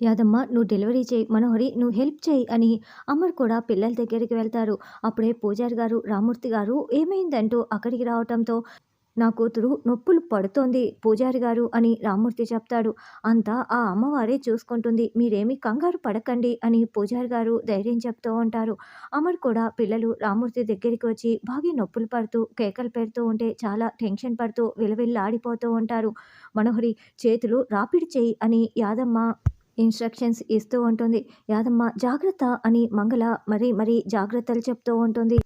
యాదమ్మ నువ్వు డెలివరీ చేయి మనోహరి నువ్వు హెల్ప్ చేయి అని అమర్ కూడా పిల్లల దగ్గరికి వెళ్తారు. అప్పుడే పూజారి గారు రామూర్తి గారు ఏమైందంటూ అక్కడికి రావటంతో నా కూతురు నొప్పులు పడుతోంది పూజారి గారు అని రామూర్తి చెప్తాడు. అంతా ఆ అమ్మవారే చూసుకుంటుంది. మీరేమీ కంగారు పడకండి అని పూజారి గారు ధైర్యం చెప్తూ ఉంటారు. అమర్ కూడా పిల్లలు రామూర్తి దగ్గరికి వచ్చి బాగా నొప్పులు పడుతూ కేకలు పెడుతూ ఉంటే చాలా టెన్షన్ పడుతూ విలవిల్లాడిపోతూ ఉంటారు. మనోహరి చేతులు రాపిడి చేయి అని యాదమ్మ ఇన్స్ట్రక్షన్స్ ఇస్తూ ఉంటుంది. యాదమ్మ జాగ్రత్త అని మంగళ మరీ మరీ జాగ్రత్తలు చెప్తూ ఉంటుంది.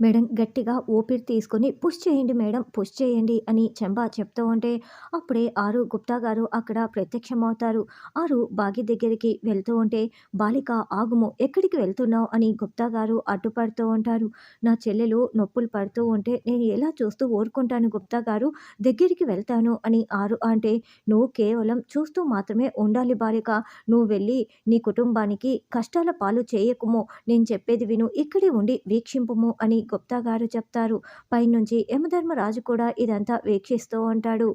మేడం గట్టిగా ఊపిరి తీసుకొని పుష్ చేయండి మేడం పుష్ చేయండి అని చెంబా చెప్తూ ఉంటే అప్పుడే ఆరు గుప్తా గారు అక్కడ ప్రత్యక్షమవుతారు. ఆరు బాగి దగ్గరికి వెళ్తూ ఉంటే బాలిక ఆగుము ఎక్కడికి వెళ్తున్నావు? అని గుప్తా గారు అడ్డుపడుతూ ఉంటారు. నా చెల్లెలు నొప్పులు పడుతూ ఉంటే నేను ఎలా చూస్తూ ఊరుకుంటాను గుప్తా గారు? దగ్గరికి వెళ్తాను అని ఆరు అంటే నువ్వు కేవలం చూస్తూ మాత్రమే ఉండాలి బాలిక. నువ్వు వెళ్ళి నీ కుటుంబానికి కష్టాల పాలు చేయకుము. నేను చెప్పేది విను ఇక్కడే ఉండి వీక్షింపుము అని గుప్తా గారు చెప్తారు. పైనుంచి యమధర్మరాజు కూడా ఇదంతా వీక్షిస్తూ ఉంటాడు.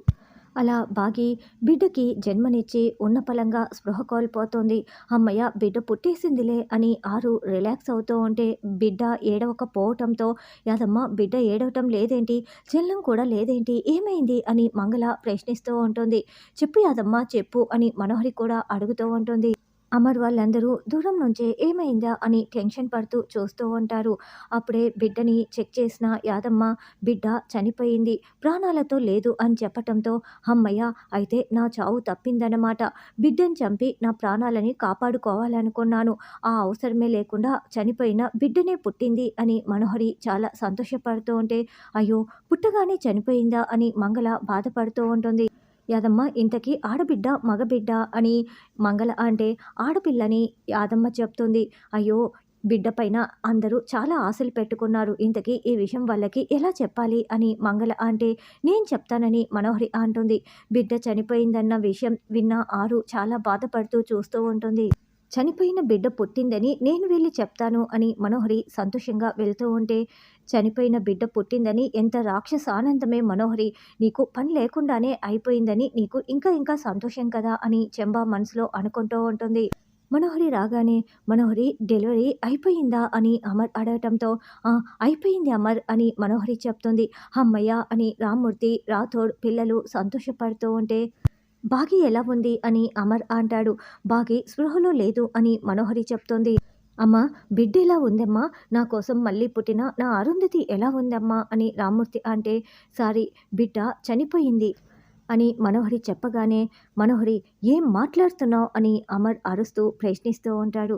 అలా బాగి బిడ్డకి జన్మనిచ్చి ఉన్నపలంగా స్పృహ కోల్పోతుంది. అమ్మయ్య బిడ్డ పుట్టేసిందిలే అని ఆరు రిలాక్స్ అవుతూ ఉంటే బిడ్డ ఏడవకపోవటంతో యాదమ్మ బిడ్డ ఏడవటం లేదేంటి? చెల్లం కూడా లేదేంటి? ఏమైంది? అని మంగళ ప్రశ్నిస్తూ ఉంటుంది. చెప్పు యాదమ్మ చెప్పు అని మనోహరి కూడా అడుగుతూ ఉంటుంది. అమర్ వాళ్ళందరూ దూరం నుంచే ఏమైందా అని టెన్షన్ పడుతూ చూస్తూ ఉంటారు. అప్పుడే బిడ్డని చెక్ చేసిన యాదమ్మ బిడ్డ చనిపోయింది. ప్రాణాలతో లేదు అని చెప్పటంతో అమ్మయ్య అయితే నా చావు తప్పిందన్నమాట. బిడ్డని చంపి నా ప్రాణాలని కాపాడుకోవాలనుకున్నాను. ఆ అవసరమే లేకుండా చనిపోయిన బిడ్డనే పుట్టింది అని మనోహరి చాలా సంతోషపడుతూ ఉంటే అయ్యో పుట్టగానే చనిపోయిందా అని మంగళ బాధపడుతూ ఉంటుంది. యాదమ్మ ఇంతకీ ఆడబిడ్డ మగబిడ్డ అని మంగళ అంటే ఆడపిల్లని యాదమ్మ చెప్తుంది. అయ్యో బిడ్డ పైన అందరూ చాలా ఆశలు పెట్టుకున్నారు. ఇంతకీ ఈ విషయం వాళ్ళకి ఎలా చెప్పాలి? అని మంగళ అంటే నేను చెప్తానని మనోహరి అంటుంది. బిడ్డ చనిపోయిందన్న విషయం విన్న ఆరు చాలా బాధపడుతూ చూస్తూ ఉంటుంది. చనిపోయిన బిడ్డ పుట్టిందని నేను వెళ్ళి చెప్తాను అని మనోహరి సంతోషంగా వెళ్తూ ఉంటే చనిపోయిన బిడ్డ పుట్టిందని ఎంత రాక్షస ఆనందమే మనోహరి. నీకు పని లేకుండానే అయిపోయిందని నీకు ఇంకా ఇంకా సంతోషం కదా అని చెంబా మనసులో అనుకుంటూ ఉంటుంది. మనోహరి రాగానే మనోహరి డెలివరీ అయిపోయిందా? అని అమర్ అడగటంతో అయిపోయింది అమర్ అని మనోహరి చెప్తుంది. అమ్మయ్య అని రామ్మూర్తి రాథోడ్ పిల్లలు సంతోషపడుతూ ఉంటే బాగి ఎలా ఉంది అని అమర్ అంటాడు. బాగి స్పృహలో లేదు అని మనోహరి చెప్తోంది. అమ్మా బిడ్డ ఎలా ఉందమ్మా? నా కోసం మళ్ళీ పుట్టిన నా అరుంధతి ఎలా ఉందమ్మా? అని రామ్మూర్తి అంటే సారీ బిడ్డ చనిపోయింది అని మనోహరి చెప్పగానే మనోహరి ఏం మాట్లాడుతున్నావు? అని అమర్ అరుస్తూ ప్రశ్నిస్తూ ఉంటాడు.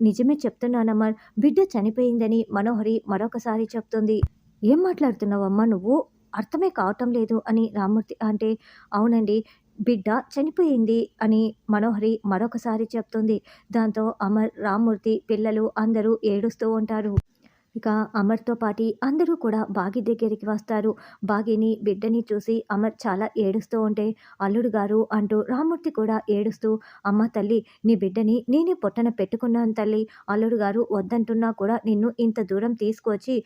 నిజమే చెప్తున్నాను అమర్ బిడ్డ చనిపోయిందని మనోహరి మరొకసారి చెప్తుంది. ఏం మాట్లాడుతున్నావమ్మా నువ్వు? అర్థమే కావటం లేదు అని రామ్మూర్తి అంటే అవునండి బిడ్డ చనిపోయింది అని మనోహరి మరొకసారి చెప్తుంది. దాంతో అమర్ రామ్మూర్తి పిల్లలు అందరూ ఏడుస్తూ ఉంటారు. ఇక అమర్తో పాటి అందరూ కూడా బాగి దగ్గరికి వస్తారు. బాగిని బిడ్డని చూసి అమర్ చాలా ఏడుస్తూ ఉంటే అల్లుడు గారు అంటూ రామ్మూర్తి కూడా ఏడుస్తూ అమ్మ తల్లి నీ బిడ్డని నేనే పొట్టన పెట్టుకున్నాను తల్లి. అల్లుడు గారు వద్దంటున్నా కూడా నిన్ను ఇంత దూరం తీసుకొచ్చి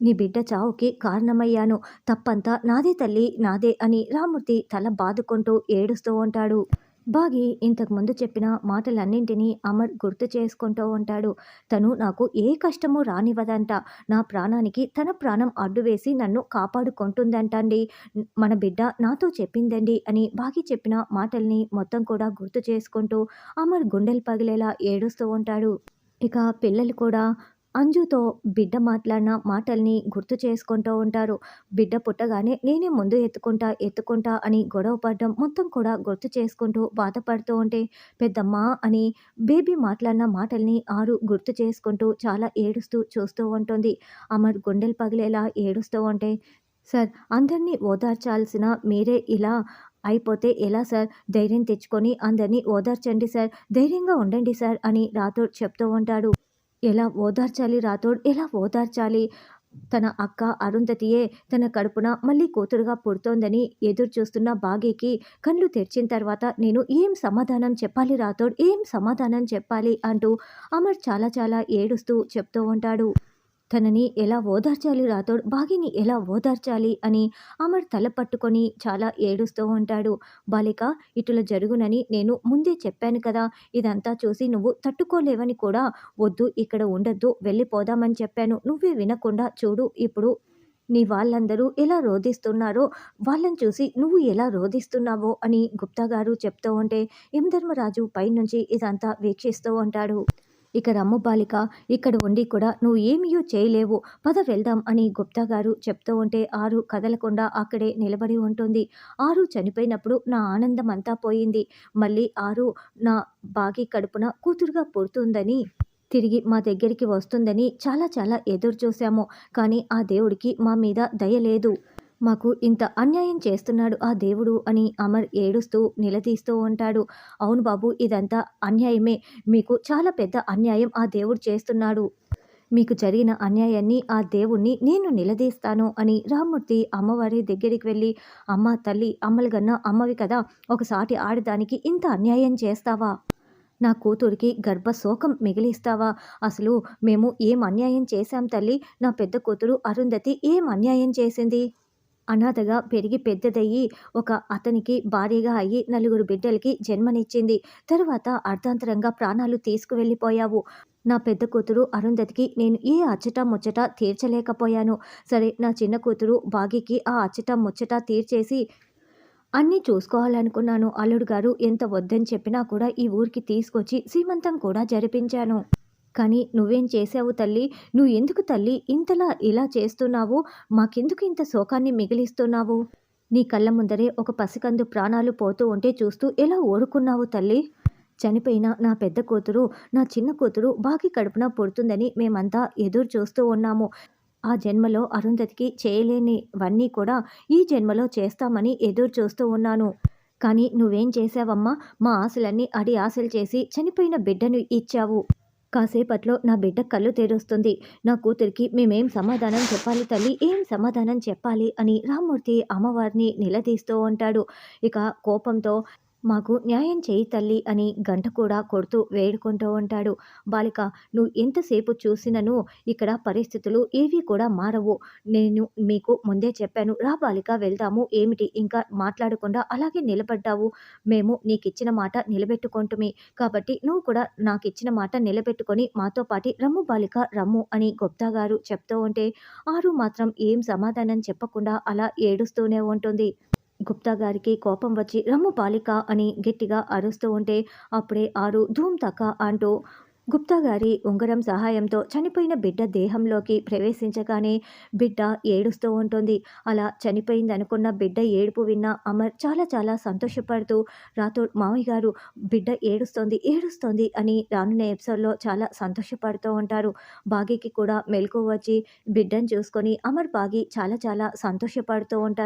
నీ బిడ్డ చావుకి కారణమయ్యాను. తప్పంతా నాదే తల్లి నాదే అని రామూర్తి తల బాదుకుంటూ ఏడుస్తూ ఉంటాడు. బాగి ఇంతకుముందు చెప్పిన మాటలన్నింటినీ అమర్ గుర్తు చేసుకుంటూ ఉంటాడు. తను నాకు ఏ కష్టమూ రానివ్వదంట. నా ప్రాణానికి తన ప్రాణం అడ్డు వేసి నన్ను కాపాడుకుంటుందంటండి. మన బిడ్డ నాతో చెప్పిందండి అని బాగి చెప్పిన మాటల్ని మొత్తం కూడా గుర్తు చేసుకుంటూ అమర్ గుండెలు పగిలేలా ఏడుస్తూ ఉంటాడు. ఇక పిల్లలు కూడా అంజుతో బిడ్డ మాట్లాడిన మాటల్ని గుర్తు చేసుకుంటూ ఉంటారు. బిడ్డ పుట్టగానే నేనే ముందు ఎత్తుకుంటా ఎత్తుకుంటా అని గొడవ పడడం మొత్తం కూడా గుర్తు చేసుకుంటూ బాధపడుతూ ఉంటే పెద్దమ్మ అని బేబీ మాట్లాడిన మాటల్ని ఆరు గుర్తు చేసుకుంటూ చాలా ఏడుస్తూ చూస్తూ ఉంటుంది. అమర్ గుండెలు పగిలేలా ఏడుస్తూ ఉంటే సార్ అందరినీ ఓదార్చాల్సిన మీరే ఇలా అయిపోతే ఎలా సార్? ధైర్యం తెచ్చుకొని అందరినీ ఓదార్చండి సార్. ధైర్యంగా ఉండండి సార్ అని రాథోడ్ చెప్తూ ఉంటాడు. ఎలా ఓదార్చాలి రాథోడ్? ఎలా ఓదార్చాలి? తన అక్క అరుంధతియే తన కడుపున మళ్ళీ కూతురుగా పుడుతోందని ఎదురు చూస్తున్న బాగీకి కళ్ళు తెరిచిన తర్వాత నేను ఏం సమాధానం చెప్పాలి రాథోడ్? ఏం సమాధానం చెప్పాలి? అంటూ అమర్ చాలా చాలా ఏడుస్తూ చెప్తూ ఉంటాడు. తనని ఎలా ఓదార్చాలి రాథోడ్? బాగిని ఎలా ఓదార్చాలి? అని అమర్ తల పట్టుకొని చాలా ఏడుస్తూ ఉంటాడు. బాలిక ఇటుల జరుగునని నేను ముందే చెప్పాను కదా ఇదంతా చూసి నువ్వు తట్టుకోలేవని కూడా వద్దు ఇక్కడ ఉండొద్దు వెళ్ళిపోదామని చెప్పాను. నువ్వే వినకుండా చూడు ఇప్పుడు నీ వాళ్ళందరూ ఎలా రోధిస్తున్నారో వాళ్ళని చూసి నువ్వు ఎలా రోధిస్తున్నావో అని గుప్తా గారు చెప్తూ ఉంటే యమధర్మరాజు పైనుంచి ఇదంతా వీక్షిస్తూ ఉంటాడు. ఇక రమ్ము బాలిక ఇక్కడ ఉండి కూడా నువ్వు ఏమీయూ చేయలేవు. పద వెళ్దాం అని గుప్తా గారు చెప్తూ ఉంటే ఆరు కదలకుండా అక్కడే నిలబడి ఉంటుంది. ఆరు చనిపోయినప్పుడు నా ఆనందం అంతా పోయింది. మళ్ళీ ఆరు నా బాగి కడుపున కూతురుగా పుడుతుందని తిరిగి మా దగ్గరికి వస్తుందని చాలా చాలా ఎదురు చూశాము కానీ ఆ దేవుడికి మా మీద దయ లేదు. మాకు ఇంత అన్యాయం చేస్తున్నాడు ఆ దేవుడు అని అమర్ ఏడుస్తూ నిలదీస్తూ ఉంటాడు. అవును బాబు ఇదంతా అన్యాయమే. మీకు చాలా పెద్ద అన్యాయం ఆ దేవుడు చేస్తున్నాడు. మీకు జరిగిన అన్యాయాన్ని ఆ దేవుణ్ణి నేను నిలదీస్తాను అని రామ్మూర్తి అమ్మవారి దగ్గరికి వెళ్ళి అమ్మ తల్లి అమ్మలుగన్న అమ్మవి కదా ఒకసాటి ఆడదానికి ఇంత అన్యాయం చేస్తావా? నా కూతురికి గర్భశోకం మిగిలిస్తావా? అసలు మేము ఏం అన్యాయం చేశాం తల్లి? నా పెద్ద కూతురు అరుంధతి ఏం అన్యాయం చేసింది? అనాథగా పెరిగి పెద్దదయ్యి ఒక అతనికి భార్యగా అయ్యి నలుగురు బిడ్డలకి జన్మనిచ్చింది. తరువాత అర్ధాంతరంగా ప్రాణాలు తీసుకువెళ్ళిపోయావు. నా పెద్ద కూతురు అరుంధతికి నేను ఏ అచ్చట ముచ్చట తీర్చలేకపోయాను. సరే నా చిన్న కూతురు బాగికి ఆ అచ్చట ముచ్చట తీర్చేసి అన్నీ చూసుకోవాలనుకున్నాను. అల్లుడు గారు ఎంత వద్దని చెప్పినా కూడా ఈ ఊరికి తీసుకొచ్చి సీమంతం కూడా జరిపించాను. కానీ నువ్వేం చేసావు తల్లి? నువ్వు ఎందుకు తల్లి? ఇంతలా ఇలా చేస్తున్నావు? మాకెందుకు ఇంత శోకాన్ని మిగిలిస్తున్నావు? నీ కళ్ళ ముందరే ఒక పసికందు ప్రాణాలు పోతూ ఉంటే చూస్తూ ఎలా ఓడుకున్నావు తల్లి? చనిపోయిన నా పెద్ద కూతురు నా చిన్న కూతురు బాకి కడుపున పుడుతుందని మేమంతా ఎదురు చూస్తూ ఉన్నాము. ఆ జన్మలో అరుంధతికి చేయలేనివన్నీ కూడా ఈ జన్మలో చేస్తామని ఎదురు చూస్తూ ఉన్నాను. కానీ నువ్వేం చేసావమ్మా మా ఆశలన్నీ అడి ఆశలు చేసి చనిపోయిన బిడ్డను ఇచ్చావు. కాసేపట్లో నా బిడ్డ కళ్ళు తెరుస్తుంది. నా కూతురికి మేమేం సమాధానం చెప్పాలి తల్లి? ఏం సమాధానం చెప్పాలి? అని రామ్మూర్తి అమ్మవారిని నిలదీస్తూ ఉంటాడు. ఇక కోపంతో మాకు న్యాయం చేయి తల్లి అని గంట కూడా కొడుతూ వేడుకుంటూ ఉంటాడు. బాలిక నువ్వు ఎంతసేపు చూసినను? ఇక్కడ పరిస్థితులు ఏవి కూడా మారవు. నేను మీకు ముందే చెప్పాను. రా బాలిక వెళ్దాము. ఏమిటి? ఇంకా మాట్లాడకుండా అలాగే నిలబడ్డావు. మేము నీకు ఇచ్చిన మాట నిలబెట్టుకుంటుమి. కాబట్టి నువ్వు కూడా నాకు ఇచ్చిన మాట నిలబెట్టుకొని మాతో పాటి రమ్ము బాలిక రమ్ము అని గుప్తా గారు చెప్తూ ఉంటే ఆరు మాత్రం ఏం సమాధానం చెప్పకుండా అలా ఏడుస్తూనే ఉంటుంది. గుప్తా గారికి కోపం వచ్చి రమ్ము పాలిక అని గట్టిగా అరుస్తూ ఉంటే అప్పుడే ఆరు ధూమ్ తక్క అంటూ గుప్తా గారి ఉంగరం సహాయంతో చనిపోయిన బిడ్డ దేహంలోకి ప్రవేశించగానే బిడ్డ ఏడుస్తూ ఉంటుంది. అలా చనిపోయిందనుకున్న బిడ్డ ఏడుపు విన్న అమర్ చాలా చాలా సంతోషపడుతూ రాతో మామయ్య గారు బిడ్డ ఏడుస్తోంది ఏడుస్తోంది అని రానున్న ఎపిసోడ్లో చాలా సంతోషపడుతూ ఉంటారు. బాగీకి కూడా మెలకు వచ్చి బిడ్డను చూసుకొని అమర్ బాగి చాలా చాలా సంతోషపడుతూ ఉంటారు.